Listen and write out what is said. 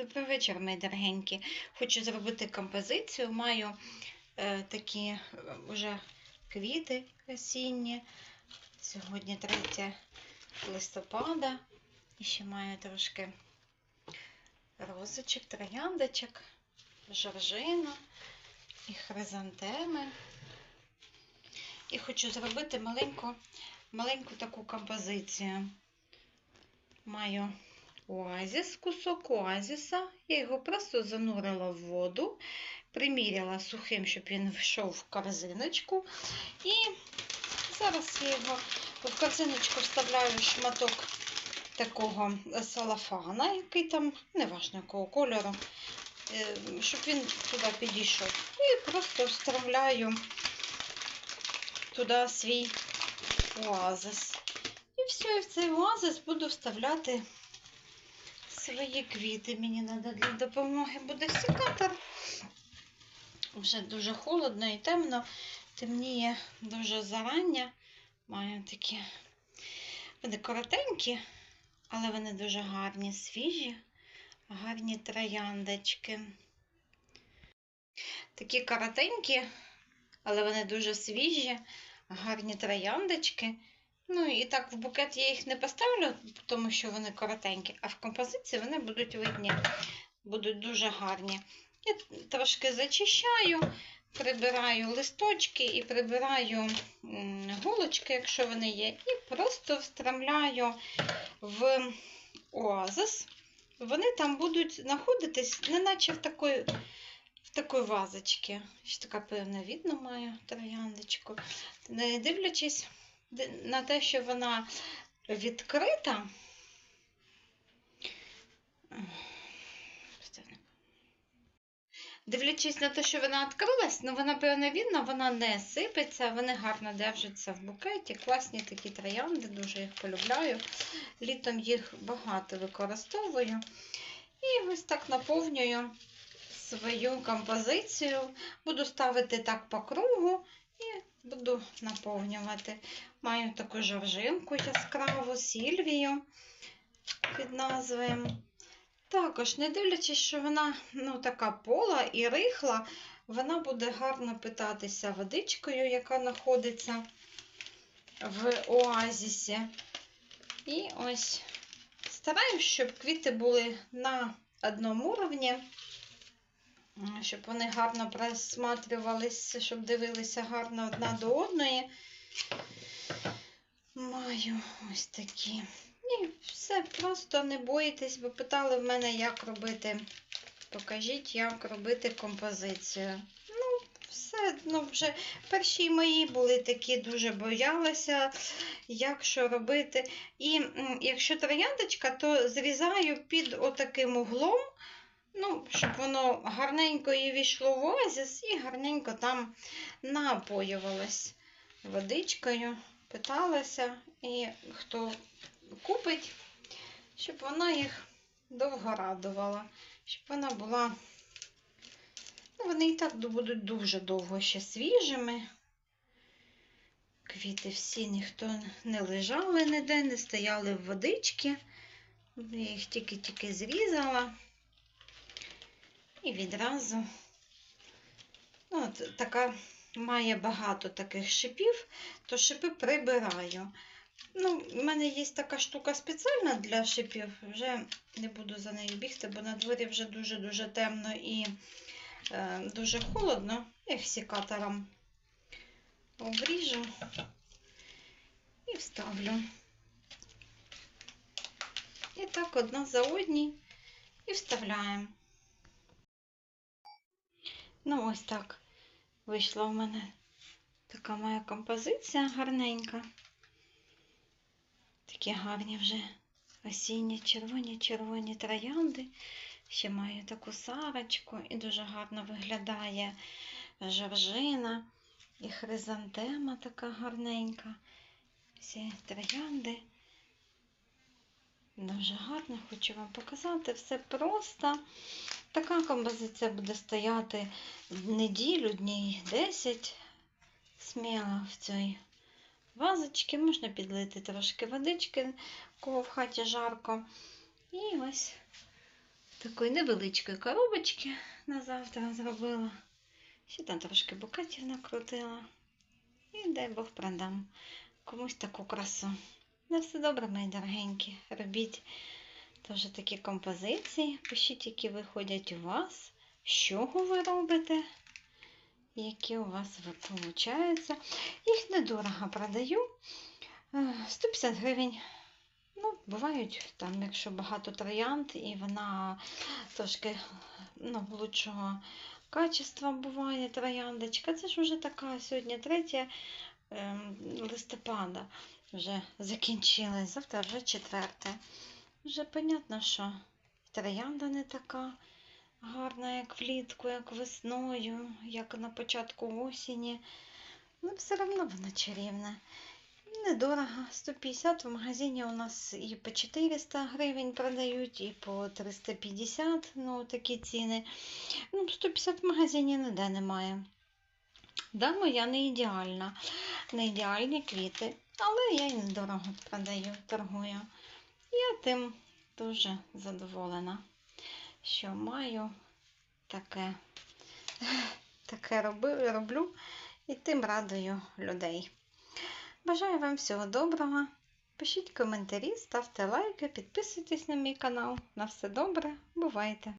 Добрий вечір, мої дорогенькі. Хочу зробити композицію. Маю е, такі е, уже квіти осінні. Сьогодні 3 листопада. І ще маю трошки розочок, трояндочок, жоржину і хризантеми. І хочу зробити маленьку, маленьку таку композицію. Маю оазіс, кусок оазіса. Я його просто занурила в воду, приміряла сухим, щоб він вийшов в корзиночку. І зараз я його в корзиночку вставляю шматок такого салафана, який там, неважно якого кольору, е, щоб він туди підійшов. І просто вставляю туди свій оазис. І все, і в цей оазис буду вставляти свої квіти. Мені треба для допомоги буде секатор. Вже дуже холодно і темно, темніє дуже зарання. Маю такі вони коротенькі, але вони дуже гарні, свіжі, гарні трояндочки. Такі коротенькі, але вони дуже свіжі, гарні трояндочки. Ну і так в букет я їх не поставлю, тому що вони коротенькі, а в композиції вони будуть видні, будуть дуже гарні. Я трошки зачищаю, прибираю листочки і прибираю голочки, якщо вони є, і просто встромляю в оазис. Вони там будуть знаходитись, неначе в такої в такої вазочці. Ще така, певна, видно маю трояндочку. Не дивлячись на те, що вона відкрита. Дивлячись на те, що вона відкрилась, ну вона, певно, видно, вона не сипеться, вони гарно держаться в букеті. Класні такі троянди, дуже їх полюбляю. Літом їх багато використовую. І ось так наповнюю свою композицію. Буду ставити так по кругу і буду наповнювати. Маю таку жоржинку яскраву, сільвію під назвою. Також, не дивлячись, що вона ну, така пола і рихла, вона буде гарно питатися водичкою, яка знаходиться в оазісі. І ось стараюсь, щоб квіти були на одному рівні, щоб вони гарно просматрювалися, щоб дивилися гарно одна до одної. Маю ось такі. І все, просто не боїтесь, бо питали в мене, як робити. Покажіть, як робити композицію. Ну, все, ну, вже перші мої були такі, дуже боялася, як що робити. І якщо трояндочка, то зрізаю під отаким углом, ну, щоб воно гарненько і війшло в оазіс і гарненько там напоювалось водичкою, питалася. І хто купить, щоб вона їх довго радувала, щоб вона була, ну, вони і так будуть дуже довго ще свіжими. Квіти всі ніхто не лежали ніде, не стояли в водички. Я їх тільки-тільки зрізала. І відразу ну, от така має багато таких шипів, то шипи прибираю. Ну, У мене є така штука спеціальна для шипів, вже не буду за нею бігти, бо на дворі вже дуже-дуже темно і е, дуже холодно. Я їх секатором обріжу і вставлю. І так одна за одній і вставляємо. Ну, ось так вийшла в мене така моя композиція гарненька. Такі гарні вже осінні червоні-червоні троянди. Ще маю таку сарочку і дуже гарно виглядає жоржина і хризантема така гарненька. Всі троянди. Дуже гарно, хочу вам показати. Все просто. Така композиція буде стояти неділю, дні 10 сміло в цій вазочки, можна підлити трошки водички, кого в хаті жарко. І ось такої невеличкої коробочки на завтра зробила. Ще там трошки букетів накрутила. І дай Бог продам комусь таку красу. На все добре, мої дорогенькі. Робіть теж такі композиції. Пишіть, які виходять у вас, з чого ви робите, які у вас виходять. Їх недорого продаю. Е, 150 гривень. Ну, бувають там, якщо багато троянд, і вона трошки ну, лучшого качества буває трояндочка. Це ж вже така сьогодні 3 ем, листопада вже закінчилась, завтра вже 4. Вже понятно, що троянда не така гарна, як влітку, як весною, як на початку осені. Ну, все одно вона чарівна. Недорого. 150 в магазині у нас і по 400 гривень продають, і по 350, ну такі ціни. Ну, 150 в магазині ніде немає. Да, моя не ідеальна, не ідеальні квіти, але я і недорого продаю, торгую. Я тим дуже задоволена, що маю таке, таке роби, роблю і тим радую людей. Бажаю вам всього доброго. Пишіть коментарі, ставте лайки, підписуйтесь на мій канал. На все добре, бувайте!